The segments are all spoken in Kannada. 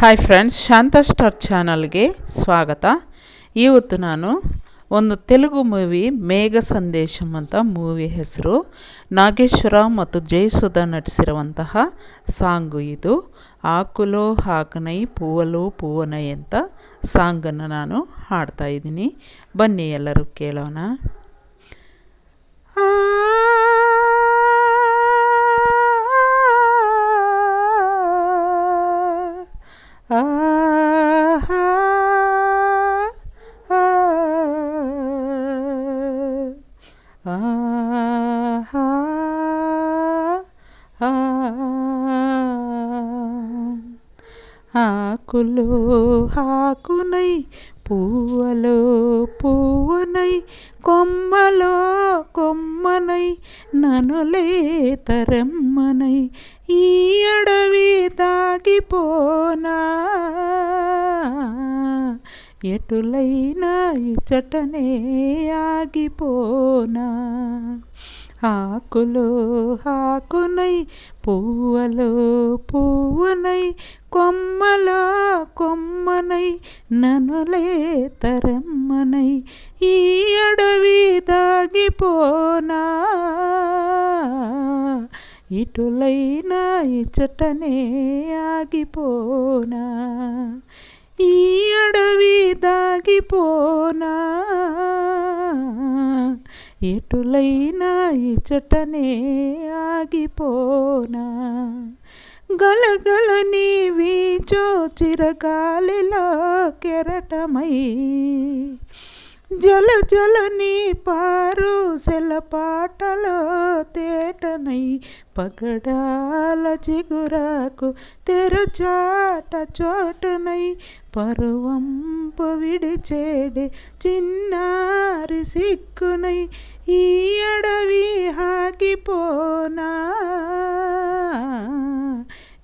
ಹಾಯ್ ಫ್ರೆಂಡ್ಸ್ ಶಾಂತಾ ಸ್ಟಾರ್ ಚಾನಲ್ಗೆ ಸ್ವಾಗತ. ಇವತ್ತು ನಾನು ಒಂದು ತೆಲುಗು ಮೂವಿ ಮೇಘ ಸಂದೇಶಂ ಅಂತ ಮೂವಿ ಹೆಸರು. ನಾಗೇಶ್ವರ ಮತ್ತು ಜಯಸುಧಾ ನಟಿಸಿರುವಂತಹ ಸಾಂಗು ಇದು. ಆಕುಲೋ ಹಾಕನೈ, ಪೂವಲು ಪೂವನೈ ಅಂತ ಸಾಂಗನ್ನು ನಾನು ಹಾಡ್ತಾ ಇದ್ದೀನಿ. ಬನ್ನಿ ಎಲ್ಲರೂ ಕೇಳೋಣ. ఆకులో ఆకునై పువ్వలో పువ్వునై కొమ్మలో కొమ్మనై ననులే తరమ్మనై ఈ అడవి తాగిపోనా? ఎటులైనా ఇచ్చటనే ఆగిపోనా? ఆకులో ఆకునై పువ్వలో పువ్వునై కొమ్మలో కొమ్మనై ననులే తరమ్మనై ఈ అడవి దాగిపోనా? ఇటులైనా ఇచ్చటనే ఆగిపోనా? ఈ అడవి దాగిపోనా? ఎటులైనా ఇచ్చటనే ఆగిపోనా? గలగల నీవీచో చిరగాలిలో కెరటమై జల జలని పారు శిలపాటలో తేటనై పగడాల చిగురాకు తెరచాట చోటనై పరువంపు విడిచేడి చిన్నారి సిక్కునై ఈ అడవి హాకిపోనా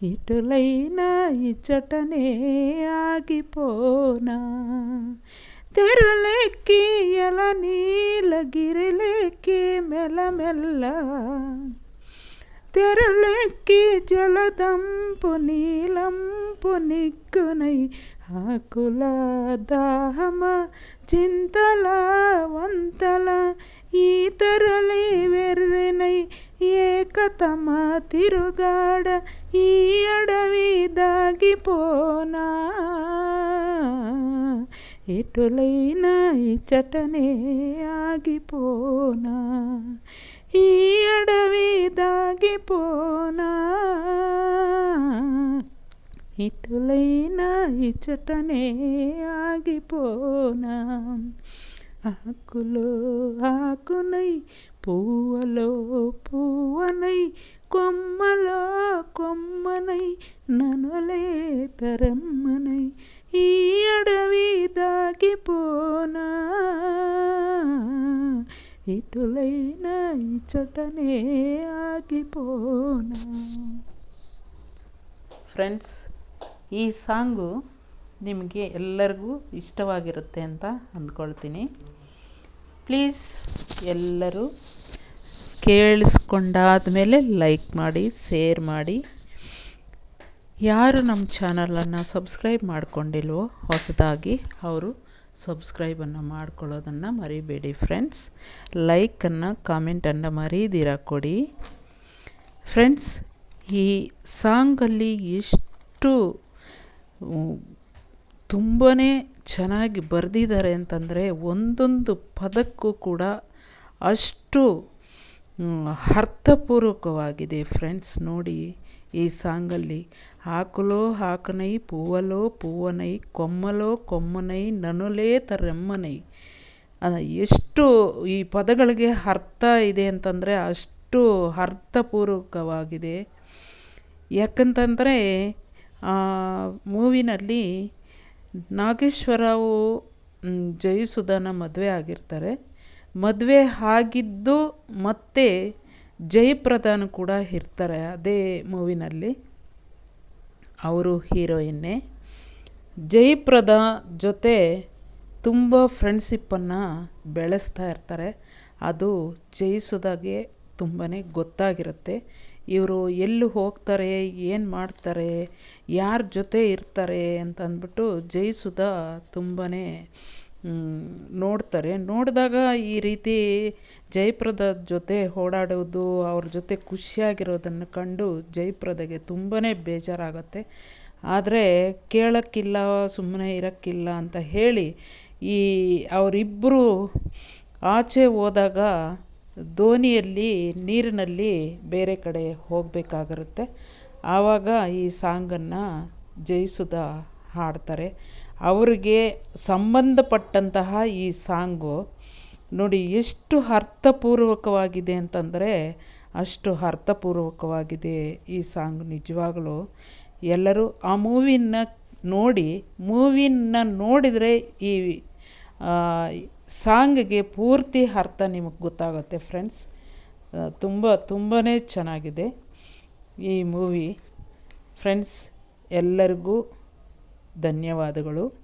ఇటులైనా ఇచ్చటనే ఆగిపోనా? తెరలేకి ఎల నీలగిరిలెక్కి మెల్లమెల్ల. తెరలెక్కి జలదంపు నీలంపు నిగ్గునై ఆకుల దాహమ చింతల వంతల. ఈ తెరలి వెర్రినై ఏకతమ తిరుగాడ ఈ అడవి దాగిపోనా. ఎటులైనా ఇచ్చటనే ఆగిపోనా? ఈ అడవి దాగిపోనా? ఇటులైనా ఇచ్చటనే ఆగిపోనా? ఆకులో ఆకునై పువ్వలో పువ్వనై కొమ్మలో కొమ్మనై ననులే తరమ్మనై ఈ అడవి దాగిపోనా ఇటులైనా ఇచ్చటనే ఆగిపోనా ಫ್ರೆಂಡ್ಸ್ ಈ ಸಾಂಗು ನಿಮಗೆ ಎಲ್ಲರಿಗೂ ಇಷ್ಟವಾಗಿರುತ್ತೆ ಅಂತ ಅಂದ್ಕೊಳ್ತೀನಿ ಪ್ಲೀಸ್ ಎಲ್ಲರೂ ಕೇಳಿಸ್ಕೊಂಡಾದ ಮೇಲೆ ಲೈಕ್ ಮಾಡಿ ಶೇರ್ ಮಾಡಿ ಯಾರು ನಮ್ಮ ಚಾನಲನ್ನು ಸಬ್ಸ್ಕ್ರೈಬ್ ಮಾಡಿಕೊಂಡಿಲ್ವೋ ಹೊಸದಾಗಿ ಅವರು ಸಬ್ಸ್ಕ್ರೈಬನ್ನು ಮಾಡ್ಕೊಳ್ಳೋದನ್ನು ಮರಿಬೇಡಿ ಫ್ರೆಂಡ್ಸ್. ಲೈಕನ್ನು, ಕಾಮೆಂಟನ್ನು ಮರೀದಿರ ಕೊಡಿ. ಫ್ರೆಂಡ್ಸ್, ಈ ಸಾಂಗಲ್ಲಿ ಎಷ್ಟು ತುಂಬಾ ಚೆನ್ನಾಗಿ ಬರೆದಿದ್ದಾರೆ ಅಂತಂದರೆ ಒಂದೊಂದು ಪದಕ್ಕೂ ಕೂಡ ಅಷ್ಟು ಅರ್ಥಪೂರ್ವಕವಾಗಿದೆ ಫ್ರೆಂಡ್ಸ್. ನೋಡಿ, ಈ ಸಾಂಗಲ್ಲಿ ಹಾಕಲೋ ಹಾಕನೈ, ಪೂವಲೋ ಪೂವನೈ, ಕೊಮ್ಮಲೋ ಕೊಮ್ಮನೈ, ನನುಲೇ ತರೆಮ್ಮನೈ. ಎಷ್ಟು ಈ ಪದಗಳಿಗೆ ಅರ್ಥ ಇದೆ ಅಂತಂದರೆ ಅಷ್ಟು ಅರ್ಥಪೂರ್ವಕವಾಗಿದೆ. ಯಾಕಂತಂದರೆ ಮೂವಿನಲ್ಲಿ ನಾಗೇಶ್ವರವು ಜಯಸುಧನ ಮದುವೆ ಆಗಿರ್ತಾರೆ. ಮದುವೆ ಆಗಿದ್ದು ಮತ್ತು ಜಯಪ್ರದಾನು ಕೂಡ ಇರ್ತಾರೆ ಅದೇ ಮೂವಿನಲ್ಲಿ. ಅವರು ಹೀರೋಯಿನ್ನೇ. ಜಯಪ್ರದ ಜೊತೆ ತುಂಬ ಫ್ರೆಂಡ್ಶಿಪ್ಪನ್ನು ಬೆಳೆಸ್ತಾ ಇರ್ತಾರೆ. ಅದು ಜಯಿಸೋದಾಗೆ ತುಂಬಾ ಗೊತ್ತಾಗಿರುತ್ತೆ. ಇವರು ಎಲ್ಲಿ ಹೋಗ್ತಾರೆ, ಏನು ಮಾಡ್ತಾರೆ, ಯಾರ ಜೊತೆ ಇರ್ತಾರೆ ಅಂತ ಅಂದ್ಬಿಟ್ಟು ಜಯಿಸುಧಾ ತುಂಬಾ ನೋಡ್ತಾರೆ. ನೋಡಿದಾಗ ಈ ರೀತಿ ಜಯಪ್ರದ ಜೊತೆ ಓಡಾಡೋದು ಅವ್ರ ಜೊತೆ ಖುಷಿಯಾಗಿರೋದನ್ನು ಕಂಡು ಜಯಪ್ರದಗೆ ತುಂಬಾ ಬೇಜಾರಾಗುತ್ತೆ. ಆದರೆ ಕೇಳೋಕ್ಕಿಲ್ಲ ಸುಮ್ಮನೆ ಇರೋಕ್ಕಿಲ್ಲ ಅಂತ ಹೇಳಿ ಈ ಅವರಿಬ್ಬರು ಆಚೆ ಹೋದಾಗ ದೋಣಿಯಲ್ಲಿ, ನೀರಿನಲ್ಲಿ ಬೇರೆ ಕಡೆ ಹೋಗಬೇಕಾಗಿರುತ್ತೆ. ಆವಾಗ ಈ ಸಾಂಗನ್ನು ಜಯಿಸುಧಾ ಹಾಡ್ತಾರೆ. ಅವರಿಗೆ ಸಂಬಂಧಪಟ್ಟಂತಹ ಈ ಸಾಂಗು ನೋಡಿ ಎಷ್ಟು ಅರ್ಥಪೂರ್ವಕವಾಗಿದೆ ಅಂತಂದರೆ ಅಷ್ಟು ಅರ್ಥಪೂರ್ವಕವಾಗಿದೆ ಈ ಸಾಂಗ್ ನಿಜವಾಗಲೂ. ಎಲ್ಲರೂ ಆ ಮೂವಿನ ನೋಡಿ, ಮೂವಿನ ನೋಡಿದರೆ ಈ ಸಾಂಗ್ಗೆ ಪೂರ್ತಿ ಅರ್ಥ ನಿಮಗೆ ಗೊತ್ತಾಗುತ್ತೆ ಫ್ರೆಂಡ್ಸ್. ತುಂಬ ತುಂಬಾ ಚೆನ್ನಾಗಿದೆ ಈ ಮೂವಿ. ಫ್ರೆಂಡ್ಸ್, ಎಲ್ಲರಿಗೂ ಧನ್ಯವಾದಗಳು.